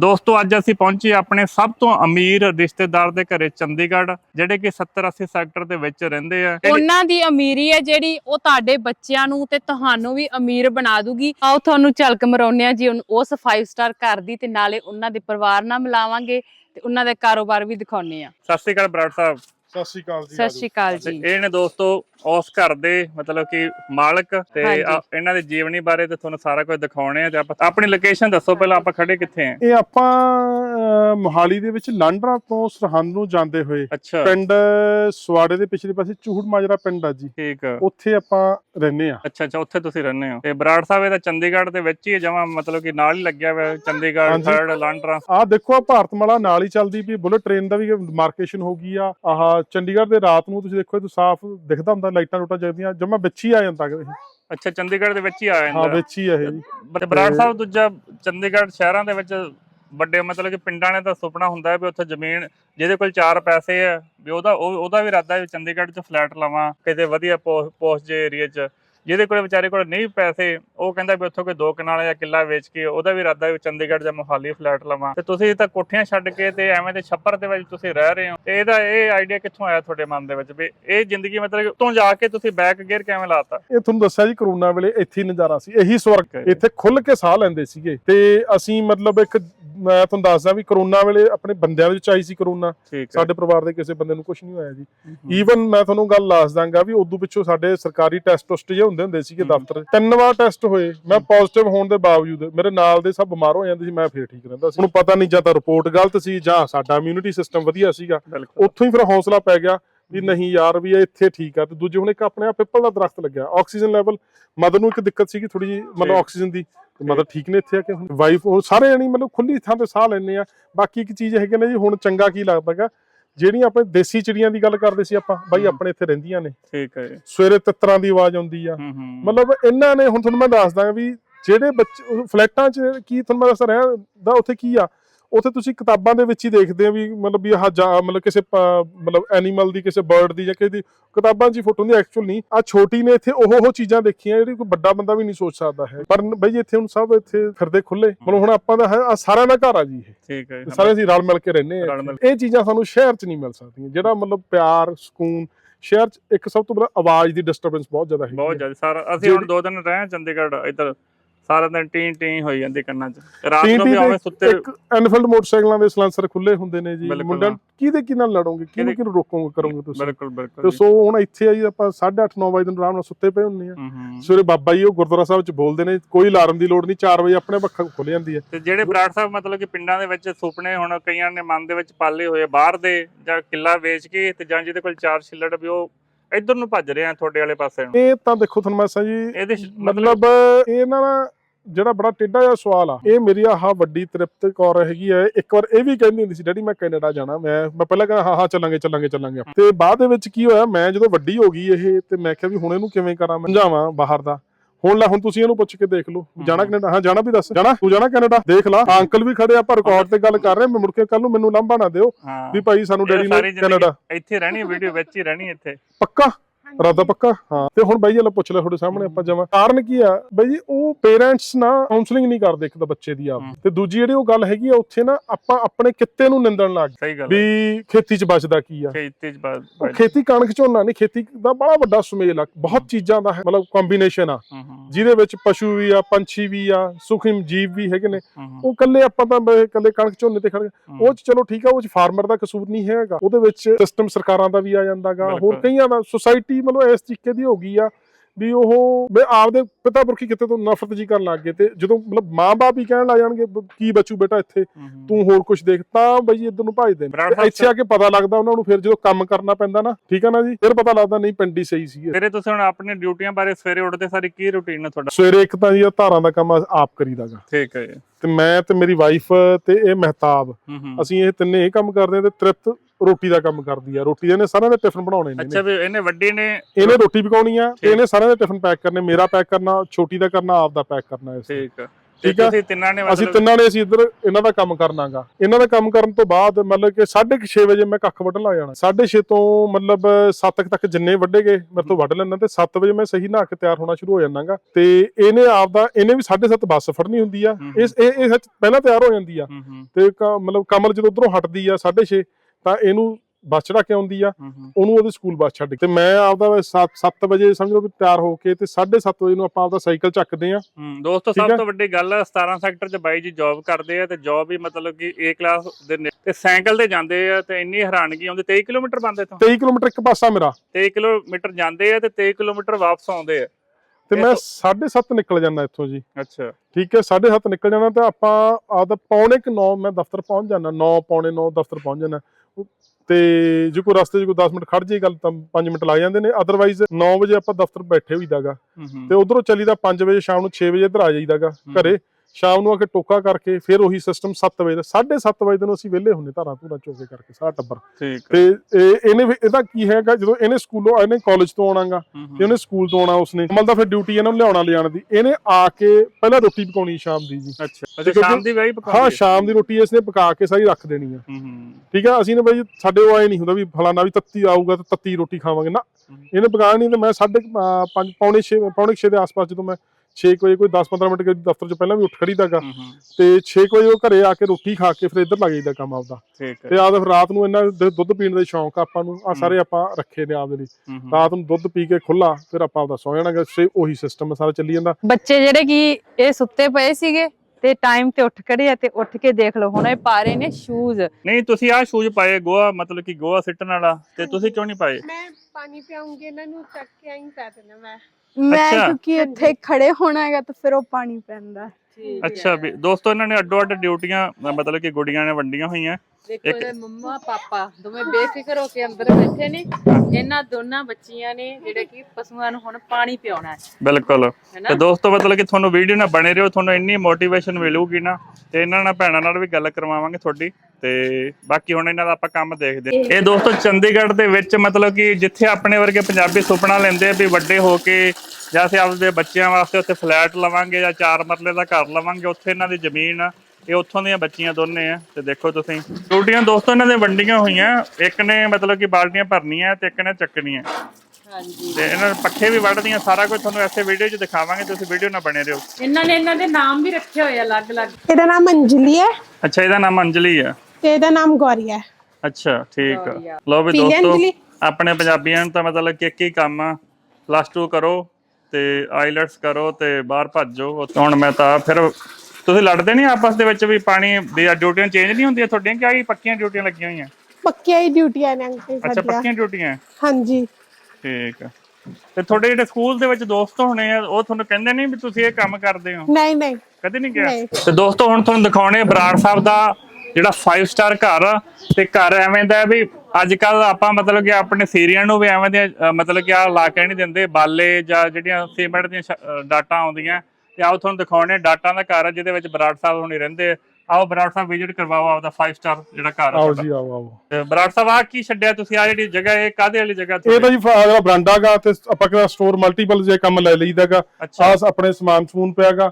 ਦੋਸਤੋ ਅੱਜ ਅਸੀਂ ਪਹੁੰਚੇ ਆਪਣੇ ਸਭ ਤੋਂ ਅਮੀਰ ਰਿਸ਼ਤੇਦਾਰ ਦੇ ਘਰੇ ਚੰਡੀਗੜ੍ਹ ਜਿਹੜੇ ਕਿ 70 80 ਸੈਕਟਰ ਦੇ ਵਿੱਚ ਰਹਿੰਦੇ ਆ। ਉਹਨਾਂ ਦੀ ਅਮੀਰੀ ਹੈ ਜਿਹੜੀ ਉਹ ਤੁਹਾਡੇ ਬੱਚਿਆਂ ਨੂੰ ਤੇ ਤੁਹਾਨੂੰ ਵੀ ਅਮੀਰ ਬਣਾ ਦੂਗੀ। ਆਓ ਤੁਹਾਨੂੰ ਝਲਕ ਮਰਾਉਂਦੇ ਆ ਜੀ ਉਸ 5 ਸਟਾਰ ਘਰ ਦੀ ਤੇ ਨਾਲੇ ਉਹਨਾਂ ਦੇ ਪਰਿਵਾਰ ਨਾਲ ਮਿਲਾਵਾਂਗੇ ਤੇ ਉਹਨਾਂ ਦਾ ਕਾਰੋਬਾਰ ਵੀ ਦਿਖਾਉਣੇ ਆ ਸਤਿ ਸ਼੍ਰੀ ਅਕਾਲ ਬਰਾੜ ਸਾਹਿਬ। ਸਤਿ ਸ਼੍ਰੀ ਅਕਾਲ ਜੀ ਸਤਿ ਸ਼੍ਰੀ ਅਕਾਲ ਤੇ ਜੀ। ਇਹ ਨੇ ਦੋਸਤੋ ਉਸ ਘਰ ਦੇ ਮਤਲਬ ਕਿ ਮਾਲਕ ਤੇ ਹਾਂਜੀ। ਆ- ਇਹਨਾਂ ਦੀ ਜੀਵਨੀ ਬਾਰੇ ਤੇ ਤੁਹਾਨੂੰ ਸਾਰਾ ਕੁਝ ਦਿਖਾਉਣੇ ਆ ਤੇ ਆਪਾਂ ਆਪਣੀ ਲੋਕੇਸ਼ਨ ਦੱਸੋ ਪਹਿਲਾਂ ਆਪਾਂ ਖੜੇ ਕਿੱਥੇ ਆ? ਇਹ ਆਪਾਂ ਅਹ, ਮੋਹਾਲੀ ਦੇ ਵਿੱਚ ਲਾਂਡਰਾ ਤੋਂ ਸਰਹੰਦ ਨੂੰ ਜਾਂਦੇ ਹੋਏ ਅੱਛਾ। ਪਿੰਡ ਸਵਾੜੇ ਦੇ ਪਿਛਲੇ ਪਾਸੇ ਚੂਹੜ ਮਾਜਰਾ ਪਿੰਡ ਆ ਜੀ। ਠੀਕ ਆ। ਉੱਥੇ ਆਪਾਂ ਰਹਿੰਦੇ ਆ। ਅੱਛਾ ਅੱਛਾ ਉੱਥੇ ਤੁਸੀਂ ਰਹਿੰਦੇ ਹੋ। ਤੇ ਬਰਾੜ ਸਾਹਿਬ ਇਹਦਾ ਚੰਡੀਗੜ੍ਹ ਦੇ ਵਿੱਚ ਹੀ ਜਮਾ ਮਤਲਬ ਕਿ ਨਾਲ ਹੀ ਲੱਗਿਆ ਹੋਇਆ ਚੰਡੀਗੜ੍ਹ ਹਾਂਜੀ। ਥਰਡ ਲਾਂਡਰਾ। ਆਹ ਦੇਖੋ ਆ ਭਾਰਤਮਾਲਾ ਨਾਲ ਹੀ ਚੱਲਦੀ ਵੀ ਬੁਲਟ ਟ੍ਰੇਨ ਦਾ ਵੀ ਮਾਰਕੇਸ਼ਨ ਹੋ ਗਈ ਆ। ਆਹ ਚੰਡੀਗੜ੍ਹ ਦੇ ਰਾਤ ਨੂੰ ਤੁਸੀਂ ਦੇਖੋ ਇਹ ਸਾਫ਼ ਦਿਖਦਾ ਹੁੰਦਾ ਲਾਈਟਾਂ ਲੂਟਾਂ ਜਗਦੀਆਂ ਜਮਾ ਵਿੱਚ ਹੀ ਆ ਜਾਂਦਾ ਇਹ। ਅੱਛਾ ਚੰਡੀਗੜ੍ਹ ਦੇ ਵਿੱਚ ਹੀ ਆ ਹਾਂ ਜਾਂਦਾ ਵਿੱਚ ਹੀ ਆ ਇਹ ਜੀ। ਬਰਾੜ ਸਾਹਿਬ ਦੂਜਾ ਚੰਡੀਗੜ੍ਹ ਸ਼ਹਿਰਾਂ ਦੇ ਵਿੱਚ ਵੱਡੇ ਮਤਲਬ ਕਿ ਪਿੰਡਾਂ ਨੇ ਤਾਂ ਸੁਪਨਾ ਹੁੰਦਾ ਹੈ ਵੀ ਉੱਥੇ ਜ਼ਮੀਨ ਜਿਹਦੇ ਕੋਲ ਚਾਰ ਪੈਸੇ ਆ ਵੀ ਉਹਦਾ ਉਹ- ਉਹਦਾ ਵੀ ਇਰਾਦਾ ਹੈ ਵੀ ਚੰਡੀਗੜ੍ਹ 'ਚ ਫਲੈਟ ਲਵਾਂ ਕਿਤੇ ਵਧੀਆ ਪੋਸਟ ਜੇ ਏਰੀਆ 'ਚ। ਜਿਹਦੇ ਕੋਲ ਵਿਚਾਰੇ ਕੋਲ ਨਹੀਂ ਪੈਸੇ ਉਹ ਕਹਿੰਦਾ ਵੀ ਉੱਥੋਂ ਕੋਈ ਦੋ ਕਨਾਲ ਜਾਂ ਕਿੱਲਾ ਵੇਚ ਕੇ ਉਹਦਾ ਵੀ ਇਰਾਦਾ ਵੀ ਚੰਡੀਗੜ੍ਹ ਜਾਂ ਮੋਹਾਲੀ ਫਲੈਟ ਲਵਾਂ। ਤੇ ਤੁਸੀਂ ਤਾਂ ਕੋਠੀਆਂ ਛੱਡ ਕੇ ਤੇ ਐਵੇਂ ਦੇ ਛੱਪਰ ਦੇ ਵਿੱਚ ਤੁਸੀਂ ਰਹਿ ਰਹੇ ਹੋ। ਤੇ ਇਹਦਾ ਇਹ ਆਈਡੀਆ ਕਿੱਥੋਂ ਆਇਆ ਤੁਹਾਡੇ ਮਨ ਦੇ ਵਿੱਚ ਵੀ ਇਹ ਜ਼ਿੰਦਗੀ ਮਤਲਬ ਉੱਤੋਂ ਜਾ ਕੇ ਤੁਸੀਂ ਬੈਕ ਗੇਅਰ ਕਿਵੇਂ ਲਾਤਾ? ਇਹ ਤੁਹਾਨੂੰ ਦੱਸਿਆ ਜੀ ਕਰੋਨਾ ਵੇਲੇ ਇੱਥੇ ਹੀ ਨਜ਼ਾਰਾ ਸੀ ਇਹੀ ਸਵਰਗ। ਹੈ। ਇੱਥੇ ਖੁੱਲ ਕੇ ਸਾਹ ਲੈਂਦੇ ਸੀਗੇ। ਤੇ ਅਸੀਂ ਮਤਲਬ ਇੱਕ ਮੈਂ ਤੁਹਾਨੂੰ ਦੱਸਦਾ ਵੀ ਕਰੋਨਾ ਵੇਲੇ ਆਪਣੇ ਬੰਦਿਆਂ ਦੇ ਵਿੱਚ ਆਈ ਸੀ ਕਰੋਨਾ। ਸਾਡੇ ਪਰਿਵਾਰ ਦੇ ਕਿਸੇ ਬੰਦੇ ਨੂੰ ਕੁਝ ਨਹੀਂ ਹੋਇਆ ਜੀ। ਈਵਨ ਮੈਂ ਤੁਹਾਨੂੰ ਗੱਲ ਦੱਸ ਦਾਂਗਾ ਵੀ ਉਦੋਂ ਪਿੱਛੋਂ ਸਾਡੇ ਸਰਕਾਰੀ ਟੈਸਟ ਟੁਸਟ ਜੇ ਹੁੰਦੇ ਹੁੰਦੇ ਸੀਗੇ। ਦਫ਼ਤਰ। ਤਿੰਨ ਵਾਰ ਟੈਸਟ ਹੋਏ। ਮੈਂ ਪੋਜ਼ਿਟਿਵ ਹੋਣ ਦੇ ਬਾਵਜੂਦ ਮੇਰੇ ਨਾਲ ਦੇ ਸਭ ਬਿਮਾਰ ਹੋ ਜਾਂਦੇ ਸੀ ਮੈਂ ਫੇਰ ਠੀਕ ਰਹਿੰਦਾ ਸੀ। ਹੁਣ ਪਤਾ ਨਹੀਂ ਜਾਂ ਤਾਂ ਰਿਪੋਰਟ ਗਲਤ ਸੀ ਜਾਂ ਸਾਡਾ ਇਮਿਊਨਿਟੀ ਸਿਸਟਮ ਵਧੀਆ ਸੀਗਾ। ਉੱਥੋਂ ਹੀ ਫਿਰ ਹੌਸਲਾ ਪੈ ਗਿਆ ਵੀ ਨਹੀਂ ਯਾਰ ਵੀ ਇਹ ਇੱਥੇ ਠੀਕ ਆ ਤੇ ਦੂਜੇ ਹੁਣ ਇੱਕ ਆਪਣੇ ਆ ਪਿੱਪਲ ਦਾ ਦਰਖਤ ਲੱਗਿਆ। ਆਕਸੀਜਨ ਲੈਵਲ ਮਦਰ ਨੂੰ ਇੱਕ ਦਿੱਕਤ ਸੀਗੀ ਥੋੜੀ ਜੀ ਮਤਲਬ। ਆਕਸੀਜਨ ਦੀ। ਮਤਲਬ ਠੀਕ ਨੇ ਇੱਥੇ ਆ ਕੇ ਹੁਣ? ਵਾਈਫ ਉਹ ਸਾਰੇ ਜਣੀ ਮਤਲਬ ਖੁੱਲੀ ਥਾਂ ਤੇ ਸਾਹ ਲੈਂਦੇ ਆ। ਬਾਕੀ ਇੱਕ ਚੀਜ਼ ਹੈਗੀ ਨੇ ਜੀ ਹੁਣ ਚੰਗਾ ਕੀ ਲੱਗਦਾਗਾ ਜਿਹੜੀਆਂ ਆਪਣੇ ਦੇਸੀ ਚਿੜੀਆਂ ਦੀ ਗੱਲ ਕਰਦੇ ਸੀ ਆਪਾਂ ਬਾਈ। ਆਪਣੇ ਇੱਥੇ ਰਹਿੰਦੀਆਂ ਨੇ। ਠੀਕ ਹੈ। ਸਵੇਰੇ ਤਿੱਤਰਾਂ ਦੀ ਆਵਾਜ਼ ਆਉਂਦੀ ਆ। ਮਤਲਬ ਇਹਨਾਂ ਨੇ ਹੁਣ ਤੁਹਾਨੂੰ ਮੈਂ ਦੱਸਦਾ ਵੀ ਜਿਹੜੇ ਬੱਚੇ ਫਲੈਟਾਂ 'ਚ ਕੀ ਤੁਹਾਨੂੰ ਮੈਂ ਦੱਸ ਰਿਹਾ ਦਾ ਉੱਥੇ ਕੀ ਆ? ਉੱਥੇ ਤੁਸੀਂ ਕਿਤਾਬਾਂ ਦੇ ਵਿੱਚ ਹੀ ਦੇਖਦੇ ਆ ਵੀ ਮਤਲਬ ਵੀ ਆਹ ਮਤਲਬ ਕਿਸੇ ਮਤਲਬ ਐਨੀਮਲ ਦੀ ਕਿਸੇ ਬਰਡ ਦੀ ਜਾਂ ਕਿਸੇ ਦੀ ਕਿਤਾਬਾਂ 'ਚ ਹੀ ਫੋਟੋ ਹੁੰਦੀ ਐਕਚੁਅਲ ਨਹੀਂ। ਆ ਛੋਟੀ ਨੇ ਇੱਥੇ ਉਹ ਉਹ ਚੀਜ਼ਾਂ ਦੇਖੀਆਂ ਜਿਹੜੀ ਕੋਈ ਵੱਡਾ ਬੰਦਾ ਵੀ ਨਹੀਂ ਸੋਚ ਸਕਦਾ ਹੈ। ਪਰ ਬਈ ਇੱਥੇ ਹੁਣ ਸਭ ਇੱਥੇ ਫਿਰਦੇ ਖੁੱਲੇ ਮਤਲਬ ਹੁਣ ਆਪਾਂ ਦਾ ਹੈ ਆ ਸਾਰਿਆਂ ਦਾ ਘਰ ਆ ਜੀ ਇਹ। ਠੀਕ ਹੈ ਸਾਰੇ ਅਸੀਂ ਰਲ ਮਿਲ ਕੇ ਰਹਿੰਦੇ ਆ ਇਹ ਚੀਜ਼ਾਂ ਸਾਨੂੰ ਸ਼ਹਿਰ 'ਚ ਨਹੀਂ ਮਿਲ ਸਕਦੀਆਂ ਜਿਹੜਾ ਮਤਲਬ ਪਿਆਰ ਸਕੂਨ ਸ਼ਹਿਰ 'ਚ ਇੱਕ ਸਭ ਤੋਂ ਬੜਾ ਆਵਾਜ਼ ਦੀ ਡਿਸਟਰਬੈਂਸ ਬਹੁਤ ਜ਼ਿਆਦਾ ਹੈ ਬਹੁਤ ਜ਼ਿਆਦਾ। ਸਾਰਾ ਅਸੀਂ ਹੁਣ ਦੋ ਦਿਨ ਰਹੇ ਚੰਡੀਗੜ੍ਹ ਇੱਧਰ ਸਾਰਾ ਦਿਨ ਟੀਂ ਟੀਂ ਹੋਈ ਜਾਂਦੀ ਕੰਨਾਂ 'ਚ। ਰਾਤ ਨੂੰ ਵੀ ਆਵੇਂ ਸੁੱਤੇ ਇੱਕ ਐਨਫੀਲਡ ਮੋਟਰਸਾਈਕਲਾਂ ਦੇ ਸਲੈਂਸਰ ਖੁੱਲੇ ਹੁੰਦੇ ਨੇ ਜੀ। ਮੁੰਡਿਆਂ ਕਿਹਦੇ ਕੀ ਨਾਲ ਲੜੋਗੇ? ਕਿਹਨੂੰ ਕਿਹਨੂੰ ਰੋਕੋਗੇ ਕਰੋਗੇ ਤੁਸੀਂ? ਬਿਲਕੁਲ ਤੇ ਬਿਲਕੁਲ ਜੀ। ਸੋ ਹੁਣ ਇੱਥੇ ਆ ਜੀ ਆਪਾਂ 8:30 9 ਵਜੇ ਨੂੰ ਆਰਾਮ ਨਾਲ ਸੁੱਤੇ ਪਏ ਹੁੰਦੇ ਆ। ਸਵੇਰੇ ਬਾਬਾ ਜੀ ਉਹ ਗੁਰਦੁਆਰਾ ਸਾਹਿਬ ਚ ਬੋਲਦੇ ਨੇ ਕੋਈ ਅਲਾਰਮ ਦੀ ਲੋੜ ਨਹੀਂ 4 ਵਜੇ ਆਪਣੇ ਅੱਖਾਂ ਖੁੱਲ ਜਾਂਦੀ ਹੈ। ਤੇ ਜਿਹੜੇ ਬਰਾੜ ਸਾਹਿਬ ਮਤਲਬ ਕਿ ਪਿੰਡਾਂ ਦੇ ਵਿੱਚ ਸੁਪਨੇ ਹੁਣ ਕਈਆਂ ਨੇ ਮਨ ਦੇ ਵਿੱਚ ਪਾਲੇ ਹੋਏ ਬਾਹਰ ਦੇ ਜਾਂ ਕਿੱਲਾ ਵੇਚ ਕੇ ਤੇ ਜਾਂ ਜਿਹਦੇ ਕੋਲ ਚਾਰ ਛਿੱਲੜ ਵੀ ਉਹ ਇੱਧਰ ਨੂੰ ਭੱਜ ਰਹੇ ਆ ਤੁਹਾਡੇ ਵਾਲੇ ਪਾਸੇ ਨੂੰ। ਇਹ ਤਾਂ ਦੇਖੋ ਤੁਹਾਨੂੰ ਮੈਂ ਜੀ ਮਤਲਬ ਇਹ ਨਾ ਜਿਹੜਾ ਬੜਾ ਟੇਢਾ ਜਿਹਾ ਸਵਾਲ ਆ ਇਹ ਮੇਰੀ ਆਹ ਵੱਡੀ ਤ੍ਰਿਪਤ ਕੌਰ ਹੈਗੀ ਹੈ ਇੱਕ ਵਾਰ ਇਹ ਵੀ ਕਹਿੰਦੀ ਹੁੰਦੀ ਸੀ ਡੈਡੀ ਮੈਂ ਕੈਨੇਡਾ ਜਾਣਾ ਮੈਂ ਮੈਂ ਪਹਿਲਾਂ ਕਹਿੰਦਾ ਹਾਂ ਹਾਂ ਚੱਲਾਂਗੇ ਚੱਲਾਂਗੇ ਚੱਲਾਂਗੇ। ਤੇ ਬਾਅਦ ਦੇ ਵਿੱਚ ਕੀ ਹੋਇਆ ਮੈਂ ਜਦੋਂ ਵੱਡੀ ਹੋ ਗਈ ਇਹ ਤੇ ਮੈਂ ਕਿਹਾ ਵੀ ਹੁਣ ਇਹਨੂੰ ਕਿਵੇਂ ਕਰਾਂ ਮੈਂ ਸਮਝਾਵਾਂ ਬਾਹਰ ਦਾ। ਹੁਣ ਲੈ ਹੁਣ ਤੁਸੀਂ ਇਹਨੂੰ ਪੁੱਛ ਕੇ ਦੇਖ ਲਓ। ਜਾਣਾ ਕੈਨੇਡਾ? ਹਾਂ ਜਾਣਾ ਵੀ ਦੱਸ। ਜਾਣਾ? ਤੂੰ ਜਾਣਾ ਕੈਨੇਡਾ? ਦੇਖ ਲਾ। ਅੰਕਲ ਵੀ ਖੜੇ ਆ ਪਰ ਰਿਕਾਰਡ ਤੇ ਗੱਲ ਕਰ ਰਹੇ ਮੈਂ ਮੁੜ ਕੇ ਕੱਲ ਨੂੰ ਮੈਨੂੰ ਲਾਂਭਾ ਨਾ ਦਿਓ ਵੀ ਭਾਈ ਸਾਨੂੰ ਡੈਡੀ ਨੇ ਕੈਨੇਡਾ। ਇੱਥੇ ਰਹਿਣੀ ਵੀਡੀਓ ਵਿੱਚ ਹੀ ਰਹਿਣੀ ਇੱਥੇ। ਪੱਕਾ? ਰਾਦਾ ਪੱਕਾ? ਹਾਂ। ਤੇ ਹੁਣ ਬਾਈ ਜਲਾ ਪੁੱਛ ਲੈ ਤੁਹਾਡੇ ਸਾਹਮਣੇ ਆਪਾਂ ਜਮਾ ਕਾਰਨ ਕੀ ਆ? ਬਾਈ ਜੀ ਉਹ ਪੇਰੈਂਟਸ ਨਾ ਕਾਉਂਸਲਿੰਗ ਨਹੀਂ ਕਰਦੇ ਇੱਕ ਤਾਂ ਬੱਚੇ ਦੀ ਆਪ। ਤੇ ਦੂਜੀ ਜਿਹੜੀ ਉਹ ਗੱਲ ਹੈਗੀ ਆ ਉੱਥੇ ਨਾ ਆਪਾਂ ਆਪਣੇ ਕਿੱਤੇ ਨੂੰ ਨਿੰਦਣ ਲੱਗ ਗਏ। ਸਹੀ ਗੱਲ ਵੀ ਖੇਤੀ 'ਚ ਬਚਦਾ ਕੀ ਆ? ਖੇਤੀ ਚ ਖੇਤੀ ਕਣਕ ਝੋਨਾ ਨਹੀਂ ਖੇਤੀ ਦਾ ਬੜਾ ਵੱਡਾ ਸੁਮੇਲ ਆ। ਬਹੁਤ ਚੀਜ਼ਾਂ ਦਾ ਹੈ ਮਤਲਬ ਕੰਬੀਨੇਸ਼ਨ ਆ। ਜਿਹਦੇ ਵਿੱਚ ਪਸ਼ੂ ਵੀ ਆ ਪੰਛੀ ਵੀ ਆ ਸੂਖਮ ਜੀਵ ਵੀ ਹੈਗੇ ਨੇ। ਉਹ ਕੱਲੇ ਆਪਾਂ ਤਾਂ ਕੱਲੇ ਕਣਕ ਝੋਨੇ ਤੇ ਖੜ। ਉਹ 'ਚ ਚਲੋ ਠੀਕ ਆ ਉਹ 'ਚ ਫਾਰਮਰ ਦਾ ਕਸੂਰ ਨਹੀਂ ਹੈਗਾ। ਉਹਦੇ ਵਿੱਚ ਸਿਸਟਮ ਸਰਕਾਰਾਂ ਦਾ ਵੀ ਆ ਜਾਂਦਾਗਾ। ਹੋਰ ਕਈਆਂ ਦਾ ਸੁਸਾਇਟੀ ਮਤਲਬ ਇਸ ਤਰੀਕੇ ਦੀ ਹੋ ਗਈ ਆ ਵੀ ਉਹ ਵੀ ਆਪਦੇ ਪਿਤਾ ਪੁਰਖੀ ਕਿਤੇ ਤੋਂ ਨਫ਼ਰਤ ਜੀ ਕਰਨ ਲੱਗ ਗਏ ਤੇ ਜਦੋਂ ਮਤਲਬ ਮਾਂ-ਬਾਪ ਹੀ ਕਹਿਣ ਲੱਗ ਜਾਣਗੇ ਕੀ ਬਚੂ ਬੇਟਾ ਇੱਥੇ। ਤੂੰ ਹੋਰ ਕੁਝ ਦੇਖ ਤਾਂ ਬਈ ਇੱਧਰ ਨੂੰ ਭਜਦੇ ਨੇ। ਇੱਥੇ ਆ ਕੇ ਪਤਾ ਲੱਗਦਾ ਉਹਨਾਂ ਨੂੰ ਫਿਰ ਜਦੋਂ ਕੰਮ ਕਰਨਾ ਪੈਂਦਾ ਨਾ ਠੀਕ ਆ ਨਾ ਜੀ? ਫਿਰ ਪਤਾ ਲੱਗਦਾ ਨਹੀਂ ਪਿੰਡ ਸਹੀ ਸੀ ਤੇਰੇ ਤੁਸੀਂ ਹੁਣ ਆਪਣੀ ਡਿਊਟੀਆਂ ਬਾਰੇ ਸਵੇਰੇ ਉੱਠਦੇ ਸਾਰੀ ਕੀ ਰੁਟੀਨ ਹੈ ਤੁਹਾਡਾ? ਸਵੇਰੇ ਇੱਕ ਤਾਂ ਜੀ ਧਾਰਾਂ ਦਾ ਕੰਮ ਆਪ ਕਰੀਦਾਗਾ। ਠੀਕ ਹੈ ਜੀ। ਤੇ ਮੈਂ ਤੇ ਮੇਰੀ ਵਾਈਫ ਤੇ ਇਹ ਮਹਿਤਾਬ ਅਸੀਂ ਇਹ ਤਿੰਨੇ ਇਹ ਕੰਮ ਕਰਦੇ ਆ ਤੇ ਤ੍ਰਿਪਤ ਰੋਟੀ ਦਾ ਕੰਮ ਕਰਦੀ ਆ ਰੋਟੀ ਦੇ ਨੇ ਸਾਰਿਆਂ ਦੇ ਟਿਫਨ ਬਣਾਉਣੇ ਨੇ ਅੱਛਾ ਇਹਨੇ। ਵੀ ਇਹਨੇ ਵੱਡੀ ਨੇ ਇਹਨੇ ਰੋਟੀ ਪਕਾਉਣੀ ਆ ਤੇ। ਇਹਨੇ ਸਾਰਿਆਂ ਦੇ ਟਿਫਨ ਪੈਕ ਕਰਨੇ ਮੇਰਾ ਪੈਕ ਕਰਨਾ ਛੋਟੀ ਦਾ ਕਰਨਾ ਆਪ ਦਾ ਪੈਕ ਕਰਨਾ ਇਸ ਠੀਕ ਆ। ਠੀਕ ਹੈ ਤੁਸੀਂ ਤਿੰਨਾਂ ਨੇ ਅਸੀਂ ਤਿੰਨਾਂ ਨੇ ਅਸੀਂ ਇੱਧਰ ਇਹਨਾਂ ਦਾ ਕੰਮ ਕਰਨਾਗਾ ਇਹਨਾਂ ਦਾ ਕੰਮ ਕਰਨ ਤੋਂ ਬਾਅਦ ਮਤਲਬ ਕਿ 6:30 ਵਜੇ ਮੈਂ ਕੱਖ ਵੱਢਣ ਲੱਗ ਜਾਣਾ 6:30 ਤੋਂ ਮਤਲਬ 7 ਤੱਕ ਜਿੰਨੇ ਵੱਢੇ ਗਏ ਮੇਰੇ ਤੋਂ ਵੱਢ ਲੈਣਾ ਤੇ 7 ਵਜੇ ਮੈਂ ਸਹੀ ਨਹਾ ਕੇ ਤਿਆਰ ਹੋਣਾ ਸ਼ੁਰੂ ਹੋ ਜਾਣਾਗਾ ਤੇ ਇਹਨੇ ਆਪਦਾ ਇਹਨੇ ਵੀ 7:30 ਬੱਸ ਫੜਨੀ ਹੁੰਦੀ ਆ। ਇਸ ਇਹ ਇਹ ਪਹਿਲਾਂ ਤਿਆਰ ਹੋ ਜਾਂਦੀ ਆ ਤੇ ਮਤਲਬ ਕਮਲ ਜਦੋਂ ਉਧਰੋਂ ਹਟਦੀ ਆ 6:30 ਤਾਂ ਇਹਨੂੰ ਬੱਸ ਚੜਾ ਕੇ ਆਉਂਦੀ ਆ। ਉਹਨੂੰ ਉਹਦੀ ਸਕੂਲ ਬੱਸ ਛੱਡ ਕੇ ਤੇ ਮੈਂ ਆਪਦਾ 7 ਵਜੇ ਸਮਝ ਲਓ ਵੀ ਤਿਆਰ ਹੋ ਕੇ ਤੇ 7:30 ਵਜੇ ਨੂੰ ਆਪਾਂ ਆਪਦਾ ਸਾਈਕਲ ਚੱਕਦੇ ਆ। ਦੋਸਤੋ ਸਭ। ਤੋਂ ਵੱਡੀ ਗੱਲ 17 ਸੈਕਟਰ 'ਚ ਬਾਈ ਜੀ ਜੌਬ ਕਰਦੇ ਆ ਤੇ ਜੌਬ ਵੀ ਮਤਲਬ ਕਿ ਏ ਕਲਾਸ ਦੇ ਤੇ ਸਾਈਕਲ ਤੇ ਜਾਂਦੇ ਆ ਤੇ ਇੰਨੀ ਹੈਰਾਨਗੀ ਆਉਂਦੀ 23 ਕਿਲੋਮੀਟਰ ਬੰਦੇ ਤੋਂ? 23 ਕਿਲੋਮੀਟਰ ਇੱਕ ਪਾਸਾ ਮੇਰਾ। 23 ਕਿਲੋਮੀਟਰ ਜਾਂਦੇ ਆ ਤੇ 23 ਕਿਲੋਮੀਟਰ ਵਾਪਸ ਆਉਂਦੇ ਆ। ਤੇ ਮੈਂ ਤਾਂ- 7:30 ਨਿਕਲ ਜਾਂਦਾ ਇੱਥੋਂ ਜੀ। ਅੱਛਾ। ਠੀਕ ਹੈ 7:30 ਨਿਕਲ ਜਾਣਾ ਤੇ ਆਪਾਂ ਆਪਦਾ ਪੌਣੇ ਕਿ 9 ਮੈਂ ਦਫ਼ਤਰ ਪਹੁੰਚ ਜਾਣਾ 9 ਪੌਣੇ 9 ਦਫ਼ਤਰ ਪਹੁੰਚ ਜਾਣਾ ਤੇ ਜੇ ਕੋਈ ਰਸਤੇ 'ਚ ਕੋਈ 10 ਮਿੰਟ ਖੜ ਜੇ ਗੱਲ ਤਾਂ 5 ਮਿੰਟ ਲੱਗ ਜਾਂਦੇ ਨੇ। ਅਦਰਵਾਈਜ਼ 9 ਵਜੇ ਆਪਾਂ ਦਫ਼ਤਰ ਬੈਠੇ ਹੋਈਦਾਗਾ ਤੇ ਉਧਰੋਂ ਚੱਲੀਦਾ 5 ਵਜੇ ਸ਼ਾਮ ਨੂੰ 6 ਵਜੇ ਇੱਧਰ ਆ ਜਾਈਦਾਗਾ ਘਰੇ। ਸ਼ਾਮ ਨੂੰ ਆ ਕੇ ਟੋਕਾ ਕਰਕੇ ਫਿਰ ਉਹੀ ਸਿਸਟਮ 7 ਵਜੇ ਦਾ 7:30 ਵਜੇ ਨੂੰ ਅਸੀਂ ਵਿਹਲੇ ਹੁੰਨੇ ਧਾਰਾਂ ਧੂਰਾਂ ਚੋਕੇ ਕਰਕੇ ਸਾਰਾ ਟੱਬਰ। ਤੇ ਇਹ- ਇਹਨੇ ਇਹਦਾ ਕੀ ਹੈਗਾ ਜਦੋਂ ਇਹਨੇ ਸਕੂਲੋਂ ਇਹਨੇ ਕਾਲਜ ਤੋਂ ਆਉਣਾਗਾ ਤੇ ਉਹਨੇ ਸਕੂਲ ਤੋਂ ਆਉਣਾ ਉਸਨੇ। ਕਮਲ ਦਾ ਫਿਰ ਡਿਊਟੀ ਇਹਨਾਂ ਨੂੰ ਲਿਆਉਣਾ ਲਿਆਉਣ ਦੀ। ਇਹਨੇ ਆ ਕੇ ਪਹਿਲਾਂ ਰੋਟੀ ਪਕਾਉਣੀ ਸ਼ਾਮ ਦੀ ਜੀ। ਅੱਛਾ। ਅੱਛਾ ਸ਼ਾਮ ਦੀ ਵਾਈ ਪਕਾਉਂਦੇ ਹਾਂ ਸ਼ਾਮ ਦੀ ਰੋਟੀ ਇਸਨੇ ਪਕਾ ਕੇ ਸਾਰੀ ਰੱਖ ਦੇਣੀ ਆ। ਠੀਕ ਆ ਅਸੀਂ ਨੇ ਬਈ ਸਾਡੇ ਉਹ ਆਏ ਨਹੀਂ ਹੁੰਦਾ ਵੀ ਫਲਾਣਾ ਵੀ ਤੱਤੀ ਆਊਗਾ ਤੇ ਤੱਤੀ ਰੋਟੀ ਖਾਵਾਂਗੇ। ਨਾ। ਇਹਨੇ ਪਕਾਉਣੀ ਨਹੀਂ ਤੇ ਮੈਂ ਸਾਢੇ 5 ਪੌਣੇ 6 ਪੌਣੇ 6 ਦੇ ਆਸ-ਪਾਸ ਜਦੋਂ ਮੈਂ 6 ਵਜੇ ਕੋਈ 10-15 ਮਿੰਟ ਕੇ ਦਫ਼ਤਰ ਚ ਪਹਿਲਾਂ ਵੀ ਉੱਠ ਖੜੀਦਾਗਾ ਤੇ 6 ਵਜੇ ਉਹ ਘਰੇ ਆ ਕੇ ਰੋਟੀ ਖਾ ਕੇ ਫਿਰ ਇੱਧਰ ਲੱਗ ਜਾਈਦਾ ਕੰਮ ਆਪਦਾ। ਠੀਕ ਹੈ। ਤੇ ਆਦ ਫਿਰ ਰਾਤ ਨੂੰ ਇਹਨਾਂ ਦੁੱਧ ਪੀਣ ਦਾ ਸ਼ੌਂਕ ਆ ਆਪਾਂ ਨੂੰ ਆ ਸਾਰੇ ਆਪਾਂ ਰੱਖੇ ਨੇ ਆਪਦੇ ਲਈ। ਰਾਤ ਨੂੰ ਦੁੱਧ ਪੀ ਕੇ ਖੁੱਲਾ ਫਿਰ ਆਪਾਂ ਆਪਦਾ ਸੌ ਜਾਣਾਗਾ ਸੇ ਉਹੀ ਸਿਸਟਮ ਸਾਰਾ ਚੱਲੀ ਜਾਂਦਾ। ਬੱਚੇ ਜਿਹੜੇ ਕਿ ਇਹ ਸੁੱਤੇ ਪਏ ਸੀਗੇ ਤੇ ਟਾਈਮ ਤੇ ਉੱਠ ਖੜੇ ਆ ਤੇ ਉੱਠ ਕੇ ਦੇਖ ਲਓ ਹੁਣ ਇਹ ਪਾ ਰਹੇ ਨੇ ਸ਼ੂਜ਼ ਨਹੀਂ ਤੁਸੀਂ ਆਹ ਸ਼ੂਜ਼ ਪਾਏ ਗੋਆ ਮਤਲਬ ਕਿ ਗੋਆ ਸਿੱਟਣ ਵਾਲਾ ਤੇ ਤੁਸੀਂ ਕਿਉਂ ਨਹੀਂ ਪਾਏ? ਮੈਂ ਪਾਣੀ ਪਿਆਉਂਗੀ ਇਹਨਾਂ ਨੂੰ ਚੱਕ ਕੇ ਆਈ ਪੈ ਦੇਣਾ ਮੈਂ। ਮੈਂ ਅੱਛਾ। ਕਿਉਂਕਿ ਇੱਥੇ ਖੜੇ ਹੋਣਾ ਹੈਗਾ ਤਾਂ ਫਿਰ ਉਹ ਪਾਣੀ ਪੈਂਦਾ। ਅੱਛਾ ਵੀ ਦੋਸਤੋ ਇਹਨਾਂ ਨੇ ਅੱਡੋ ਅੱਡ ਡਿਊਟੀਆਂ ਅ, ਮਤਲਬ ਕਿ ਗੁੱਡੀਆਂ ਨੇ ਵੰਡੀਆਂ ਹੋਈਆਂ ਦੇਖੋ ਇਹਦੇ ਮੰਮਾ ਪਾਪਾ ਦੋਵੇਂ ਬੇਫਿਕਰ ਹੋ ਕੇ ਅੰਦਰ ਬੈਠੇ ਨੇ। ਇਹਨਾਂ ਦੋਨਾਂ ਬੱਚੀਆਂ ਨੇ ਜਿਹੜੇ ਕਿ ਪਸ਼ੂਆਂ ਨੂੰ ਹੁਣ ਪਾਣੀ ਪਿਆਉਣਾ ਹੈ। ਬਿਲਕੁਲ। ਤੇ ਦੋਸਤੋ ਮਤਲਬ ਕਿ ਤੁਹਾਨੂੰ ਵੀਡੀਓ ਨਾਲ ਬਣੇ ਰਹੋ ਤੁਹਾਨੂੰ ਇੰਨੀ ਮੋਟੀਵੇਸ਼ਨ ਮਿਲੂਗੀ ਨਾ ਤੇ ਇਹਨਾਂ ਨਾਲ ਭੈਣਾਂ ਨਾਲ ਵੀ ਗੱਲ ਕਰਵਾਵਾਂਗੇ ਤੁਹਾਡੀ। ਤੇ ਬਾਕੀ ਹੁਣ ਇਹਨਾਂ ਦਾ ਆਪਾਂ ਕੰਮ ਦੇਖਦੇ ਹਾਂ। ਇਹ ਦੋਸਤੋ ਚੰਡੀਗੜ੍ਹ ਦੇ ਵਿੱਚ ਮਤਲਬ ਕਿ ਜਿੱਥੇ ਆਪਣੇ ਵਰਗੇ ਪੰਜਾਬੀ ਸੁਪਨਾ ਲੈਂਦੇ ਆ ਵੀ ਵੱਡੇ ਹੋ ਕੇ ਜਾਂ ਅਸੀਂ ਆਪਦੇ ਬੱਚਿਆਂ ਵਾਸਤੇ ਉੱਥੇ ਫਲੈਟ ਲਵਾਂਗੇ ਜਾਂ ਚਾਰ ਮਰਲੇ ਦਾ ਘਰ ਲਵਾਂਗੇ ਉੱਥੇ ਇਹਨਾਂ ਦੀ ਜ਼ਮੀਨ ਆ। ਇਹ ਉੱਥੋਂ ਦੀਆਂ ਬੱਚੀਆਂ ਦੋਨੇ ਆ ਤੇ ਦੇਖੋ ਤੁਸੀਂ। ਟੂਟੀਆਂ ਦੋਸਤੋ ਇਹਨਾਂ ਦੇ ਵੰਡੀਆਂ ਹੋਈਆਂ ਇੱਕ ਨੇ ਮਤਲਬ ਕਿ ਬਾਲਟੀਆਂ ਭਰਨੀਆਂ ਤੇ ਇੱਕ ਨੇ ਚੱਕਣੀਆਂ। ਹਾਂਜੀ। ਤੇ ਇਹਨਾਂ ਦੇ ਪੱਖੇ ਵੀ ਵੱਢਦੀਆਂ ਸਾਰਾ ਕੁਝ ਤੁਹਾਨੂੰ ਐਸੇ ਵੀਡੀਓ 'ਚ ਦਿਖਾਵਾਂਗੇ ਤੁਸੀਂ ਵੀਡੀਓ ਨਾਲ ਬਣੇ ਰਹੋ। ਇਹਨਾਂ ਨੇ ਇਹਨਾਂ ਦੇ ਨਾਮ ਵੀ ਰੱਖੇ ਹੋਏ ਆ ਅਲੱਗ-ਅਲੱਗ। ਇਹਦਾ ਨਾਮ ਅੰਜਲੀ ਹੈ। ਅੱਛਾ ਇਹਦਾ ਨਾਮ ਅੰਜਲੀ ਆ ਤੇ ਇਹਦਾ ਨਾਮ ਗੌਰੀ ਹੈ। ਅੱਛਾ ਠੀਕ ਆ। ਲਓ ਵੀ ਦੋਸਤੋ ਅੰਜਲੀ? ਆਪਣੇ ਪੰਜਾਬੀਆਂ ਨੂੰ ਤਾਂ ਮਤਲਬ ਕਿ ਇੱਕ ਹੀ ਕੰਮ ਆ ਪਲੱਸ 2 ਕਰੋ ਤੇ ਆਈਲੈਟਸ ਕਰੋ ਤੇ ਬਾਹਰ ਭੱਜੋ। ਉੱਥੇ ਹੁਣ ਮੈਂ ਤਾਂ ਫਿਰ ਤੁਸੀਂ ਲੜਦੇ ਨਹੀਂ ਆਪਸ ਦੇ ਵਿੱਚ ਵੀ ਪਾਣੀ ਦੀਆਂ ਡਿਊਟੀਆਂ ਚੇਂਜ ਨਹੀਂ ਹੁੰਦੀਆਂ ਤੁਹਾਡੀਆਂ ਕਿ ਆਹੀ ਪੱਕੀਆਂ ਡਿਊਟੀਆਂ ਲੱਗੀਆਂ ਹੋਈਆਂ? ਪੱਕੀਆਂ ਹੀ ਡਿਊਟੀਆਂ ਨੇ ਅੰਕਲ ਅੱਛਾ ਪੱਕੀਆਂ ਡਿਊਟੀਆਂ? ਹਾਂਜੀ। ਠੀਕ ਆ। ਤੇ ਤੁਹਾਡੇ ਜਿਹੜੇ ਸਕੂਲ ਦੇ ਵਿੱਚ ਦੋਸਤ ਹੋਣੇ ਆ ਉਹ ਤੁਹਾਨੂੰ ਕਹਿੰਦੇ ਨਹੀਂ ਵੀ ਤੁਸੀਂ ਇਹ ਕੰਮ ਕਰਦੇ ਹੋ? ਨਹੀਂ ਨਹੀਂ। ਕਦੇ ਨਹੀਂ ਕਿਹਾ। ਤੇ ਦੋਸਤੋ ਹੁਣ ਤੁਹਾਨੂੰ ਦਿਖਾਉਣੇ ਬਰਾੜ ਸਾਹਿਬ ਦਾ ਜਿਹੜਾ 5 ਸਟਾਰ ਘਰ ਆ ਤੇ ਘਰ ਐਵੇਂ ਦਾ ਵੀ ਅੱਜ ਕੱਲ ਆਪਾਂ ਮਤਲਬ ਕਿ ਆਪਣੇ ਸੀਰੀਆਂ ਨੂੰ ਵੀ ਐਵੇਂ ਦੇ ਮਤਲਬ ਕਿ ਆ ਲਾ ਕੇ ਨਹੀਂ ਦਿੰਦੇ ਬਾਲੇ ਜਾਂ ਜਿਹੜੀਆਂ ਸੀਮੈਂਟ ਦੀਆਂ ਡਾਟਾਂ ਆਉਂਦੀਆਂ ਤੇ ਆਓ ਤੁਹਾਨੂੰ ਦਿਖਾਉਣੇ ਡਾਟਾਂ ਦਾ ਘਰ ਆ ਜਿਹਦੇ ਵਿੱਚ ਬਰਾੜ ਸਾਹਿਬ ਹੁਣੀ ਰਹਿੰਦੇ ਆ। ਆਓ ਬਰਾੜ ਸਾਹਿਬ ਵਿਜ਼ਿਟ ਕਰਵਾਓ ਆਪਦਾ 5 ਸਟਾਰ ਜਿਹੜਾ ਘਰ ਆ ਆਓ। ਜੀ ਆਓ ਆਓ। ਤੇ ਬਰਾੜ ਸਾਹਿਬ ਆ ਕੀ ਛੱਡਿਆ ਤੁਸੀਂ? ਆ ਜਿਹੜੀ ਜਗ੍ਹਾ ਇਹ ਕਾਦੇ ਵਾਲੀ ਜਗ੍ਹਾ ਇਹ? ਤਾਂ ਜੀ ਜਿਹੜਾ ਬਰਾਂਡਾ ਗਾ ਤੇ ਆਪਾਂ ਕਿਹਦਾ ਸਟੋਰ ਮਲਟੀਪਲ ਜੇ ਕੰਮ ਲੈ ਲਈਦਾਗਾ ਆਹ ਆਪਣੇ ਸਮਾਨ ਸਮੂਨ ਪਿਆਗਾ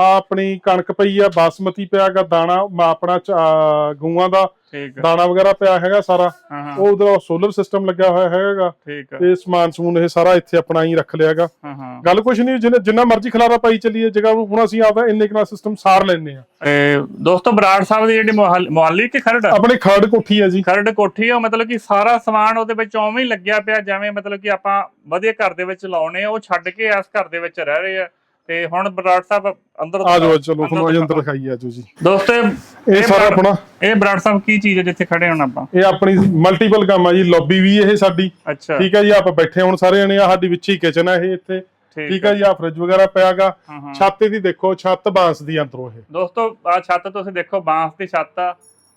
ਆ ਆਪਣੀ ਕਣਕ ਪਈ ਆ ਬਾਸਮਤੀ ਪਿਆਗਾ ਦਾਣਾ ਆਪਣਾ ਆ, ਗਊਆਂ ਦਾ। ਠੀਕ ਆ। ਦਾਣਾ ਵਗੈਰਾ ਪਿਆ ਹੈਗਾ ਸਾਰਾ। ਹਾਂ ਹਾਂ। ਉਹ ਉਧਰ ਸੋਲਰ ਸਿਸਟਮ ਲੱਗਿਆ ਹੋਇਆ ਹੈਗਾ। ਠੀਕ ਆ। ਤੇ ਸਮਾਨ ਸਮੂਨ ਇਹ ਸਾਰਾ ਇੱਥੇ ਆਪਣਾ ਹੀ ਰੱਖ ਲਿਆਗਾ ਹਾਂ ਹਾਂ। ਗੱਲ ਕੁਛ ਨਹੀਂ ਜਿੰਨਾ ਜਿੰਨਾ ਮਰਜ਼ੀ ਖਲਾਰਾ ਪਾਈ ਚੱਲੀਏ ਜਗ੍ਹਾ ਨੂੰ ਹੁਣ ਅਸੀਂ ਆਪਦਾ ਇੰਨੇ ਕਿਲਾ ਸਿਸਟਮ ਸਾਰ ਲੈਨੇ ਆ ਤੇ ਦੋਸਤੋ ਬਰਾੜ ਸਾਹਿਬ ਦੀ ਜਿਹੜੀ ਮੁਹੱਲ- ਕਿ ਖਰੜ? ਆਪਣੇ ਖਰੜ ਕੋਠੀ ਹੈ ਜੀ। ਖਰੜ ਕੋਠੀ ਆ ਉਹ ਮਤਲਬ ਕਿ ਸਾਰਾ ਸਮਾਨ ਉਹਦੇ ਵਿੱਚ ਉਵੇਂ ਹੀ ਲੱਗਿਆ ਪਿਆ ਜਿਵੇਂ ਮਤਲਬ ਕਿ ਆਪਾਂ ਵਧੀਆ ਘਰ ਦੇ ਵਿੱਚ ਲਾਉਣੇ ਆ ਉਹ ਛੱਡ ਕੇ ਇਸ ਘਰ ਦੇ ਵਿੱਚ ਰਹਿ ਰਹੇ ਆ। ਤੇ ਹੁਣ ਬਰਾੜ ਸਾਹਿਬ ਅੰਦਰ ਆ ਜਾਓ ਚਲੋ ਤੁਹਾਨੂੰ ਅਜੇ ਅੰਦਰ। ਦਿਖਾਈ ਆ ਜੀ। ਦੋਸਤੋ ਇਹ- ਸਾਰਾ ਆਪਣਾ ਇਹ ਬਰਾੜ ਸਾਹਿਬ ਕੀ ਚੀਜ਼ ਹੈ ਜਿੱਥੇ ਖੜੇ ਹੁਣ ਆਪਾਂ? ਇਹ ਆਪਣੀ ਮਲਟੀਪਲ ਕੰਮ ਆ ਜੀ ਲੌਬੀ ਵੀ ਇਹ ਸਾਡੀ। ਅੱਛਾ। ਠੀਕ ਹੈ ਜੀ ਆਪਾਂ ਬੈਠੇ ਹੁਣ ਸਾਰੇ ਜਣੇ ਆ ਸਾਡੀ ਵਿੱਚ ਹੀ ਕਿਚਨ ਹੈ ਇਹ ਇੱਥੇ। ਠੀਕ ਹੈ ਜੀ ਆ ਫ੍ਰਿਜ ਵਗੈਰਾ ਪਿਆਗਾ ਛੱਤ ਦੀ ਦੇਖੋ ਛੱਤ ਬਾਂਸ ਦੀ ਅੰਦਰੋਂ ਇਹ। ਦੋਸਤੋ ਆ ਛੱਤ ਤੁਸੀਂ ਦੇਖੋ ਬਾਂਸ ਦੀ ਛੱਤ ਆ।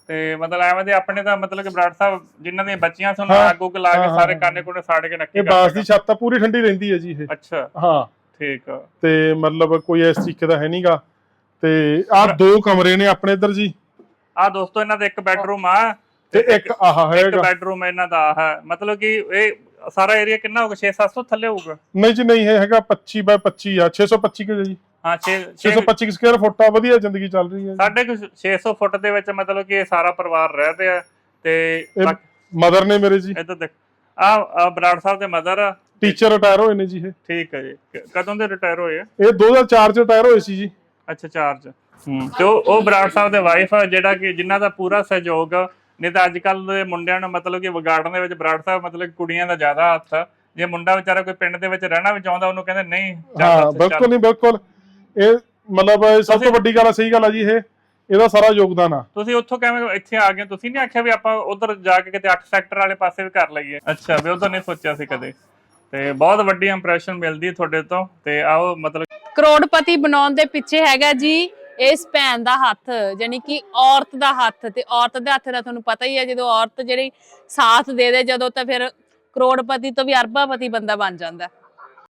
ਤੇ ਮਤਲਬ ਐਵੇਂ ਦੇ ਆਪਣੇ ਤਾਂ ਮਤਲਬ ਕਿ ਬਰਾੜ ਸਾਹਿਬ ਜਿਨ੍ਹਾਂ ਦੀਆਂ ਬੱਚੀਆਂ ਹਾਂ, ਅੱਗ ਉੱਗ ਲਾ ਕੇ ਸਾਰੇ। ਕਾਨੇ ਕੋਨੇ ਸਾੜ ਕੇ ਨੱਕੀ ਇਹ ਬਾਂਸ ਦੀ। ਛੱਤ ਆ ਪੂਰੀ ਠੰਡੀ ਰਹਿੰਦੀ ਹੈ ਜੀ ਇਹ। ਅੱਛਾ। ਹਾਂ। ਠੀਕ ਆ। ਤੇ ਮਤਲਬ ਕੋਈ ਇਸ ਤਰੀਕੇ ਦਾ ਹੈ ਨਹੀਂਗਾ ਤੇ ਆ ਦੋ ਕਮਰੇ ਨੇ ਆਪਣੇ ਇੱਧਰ ਜੀ। ਆ ਦੋਸਤੋ ਇਹਨਾਂ ਦਾ ਇੱਕ ਬੈਡਰੂਮ ਆ ਤੇ ਇੱਕ ਆਹ ਇੱਕ ਹੈਗਾ ਬੈਡਰੂਮ ਇਹਨਾਂ ਦਾ ਆ ਹੈ। ਮਤਲਬ ਕਿ ਇਹ ਸਾਰਾ ਏਰੀਆ ਕਿੰਨਾ ਹੋਊਗਾ? 6-700 ਥੱਲੇ ਹੋਊਗਾ? ਨਹੀਂ ਜੀ ਨਹੀਂ ਇਹ ਹੈਗਾ 25 ਬਾਈ 25 ਆ। 625 ਕਿ ਜੀ। ਹਾਂ 6 625 ਸਕੁਅਰ ਫੁੱਟ ਆ ਵਧੀਆ ਜ਼ਿੰਦਗੀ ਚੱਲ ਰਹੀ ਹੈ ਸਾਢੇ ਕੁ 600 ਫੁੱਟ ਦੇ ਵਿੱਚ ਮਤਲਬ ਕਿ ਇਹ ਸਾਰਾ ਪਰਿਵਾਰ ਰਹਿ ਪਿਆ ਤੇ ਇਹ- ਬਾਕੀ- ਮਦਰ ਨੇ ਮੇਰੇ ਜੀ। ਇੱਧਰ ਦੇਖ। ਆ ਆ ਬਰਾੜ ਸਾਹਿਬ ਦੇ ਮਦਰ ਟੀਚਰ ਰਿਟਾਇਰ ਹੋਏ ਨੇ ਜੀ ਇਹ। ਠੀਕ ਹੈ ਜੀ। ਕ- ਕਦੋਂ ਦੇ ਰਿਟਾਇਰ ਹੋਏ ਆ? ਇਹ 2004 ਚ ਰਿਟਾਇਰ ਹੋਏ ਸੀ ਜੀ। ਅੱਛਾ ਚਾਰਜ ਹੂੰ ਤੇ ਉਹ ਉਹ ਬਰਾੜ ਸਾਹਿਬ ਦੇ ਵਾਈਫ ਜਿਹੜਾ ਕਿ ਜਿਨ੍ਹਾਂ ਦਾ ਪੂਰਾ ਸਹਿਯੋਗ ਆ। ਨਹੀਂ ਤਾਂ ਅੱਜ ਕੱਲ ਦੇ ਮੁੰਡਿਆਂ ਨੂੰ ਮਤਲਬ ਕਿ ਵਿਗਾੜਨ ਦੇ ਵਿੱਚ ਬਰਾੜ ਸਾਹਿਬ ਮਤਲਬ ਕਿ ਕੁੜੀਆਂ ਦਾ ਜ਼ਿਆਦਾ ਹੱਥ ਆ। ਜੇ ਮੁੰਡਾ ਵਿਚਾਰਾ ਕੋਈ ਪਿੰਡ ਦੇ ਵਿੱਚ ਰਹਿਣਾ ਵੀ ਚਾਹੁੰਦਾ ਉਹਨੂੰ ਕਹਿੰਦੇ ਨਹੀਂ ਚੱਲ ਹਾਂ ਉੱਥੇ ਬਿਲਕੁਲ। ਨਹੀਂ ਬਿਲਕੁਲ। ਇਹ ਮਤਲਬ ਇਹ ਸਭ ਤੋਂ ਵੱਡੀ ਗੱਲ ਆ, ਸਹੀ ਗੱਲ ਆ ਜੀ ਇਹ। ਇਹਦਾ ਸਾਰਾ ਯੋਗਦਾਨ ਆ। ਤੁਸੀਂ ਉੱਥੋਂ ਕਿਵੇਂ ਇੱਥੇ ਆ ਗਏ? ਤੁਸੀਂ ਨਹੀਂ ਆਖਿਆ ਵੀ ਆਪਾਂ ਉਧਰ ਜਾ ਕੇ ਕਿਤੇ 8 ਸੈਕਟਰ ਵਾਲੇ ਪਾਸੇ ਵੀ ਕਰ ਲਈਏ? ਅੱਛਾ ਵੀ ਉਧਰ ਨਹੀਂ ਸੋਚਿਆ ਸੀ ਕਦੇ। ਤੇ ਬਹੁਤ ਵੱਡੀ ਇੰਪ੍ਰੈਸ਼ਨ ਮਿਲਦੀ ਤੁਹਾਡੇ ਤੋਂ ਤੇ ਆਓ ਮਤਲਬ ਕਰੋੜਪਤੀ ਬਣਾਉਣ ਦੇ ਪਿੱਛੇ ਹੈਗਾ ਜੀ ਇਸ ਭੈਣ ਦਾ ਹੱਥ ਯਾਨੀ ਕਿ ਔਰਤ ਦਾ ਹੱਥ ਤੇ ਔਰਤ ਦੇ ਹੱਥ ਦਾ ਤੁਹਾਨੂੰ ਪਤਾ ਹੀ ਹੈ ਜਦੋਂ ਔਰਤ ਜਿਹੜੀ ਸਾਥ ਦੇ ਦੇ, ਜਦੋਂ ਤਾਂ ਫਿਰ ਕਰੋੜਪਤੀ ਤੋਂ ਵੀ ਅਰਬਾਪਤੀ ਬੰਦਾ ਬਣ ਜਾਂਦਾ।